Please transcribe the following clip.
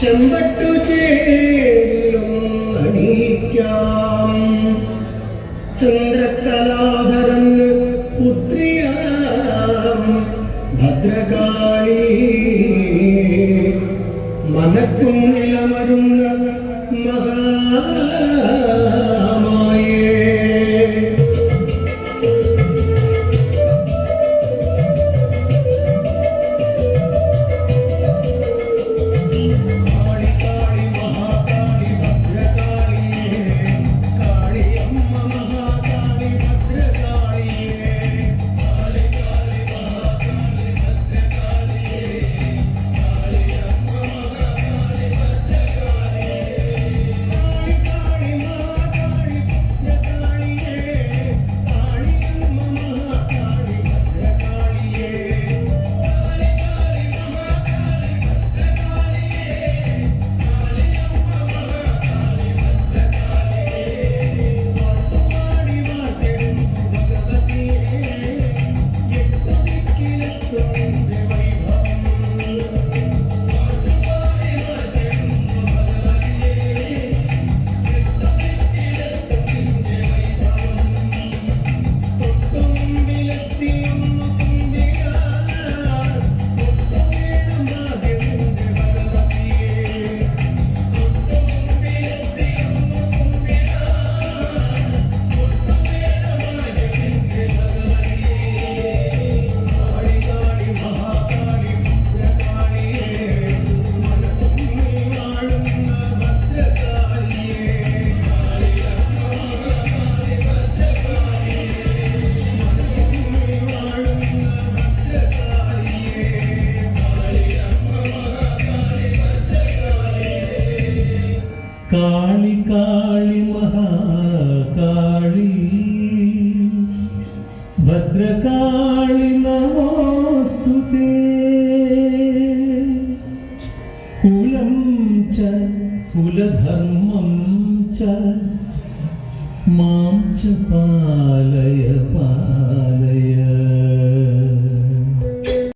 ചെമ്പട്ടു ചേരിലും അണിയിക്കാം. ചന്ദ്രകലാധരന് പുത്രിയാം ഭദ്രകാളി. മനക്കും നിലമരുന്ന മഹാ കാളി കാളി മഹാകാളി. ഭദ്രകാളി നമോസ്തുതേ. കുലം ച കുലധർമ്മം ച മാം ച പാലയ.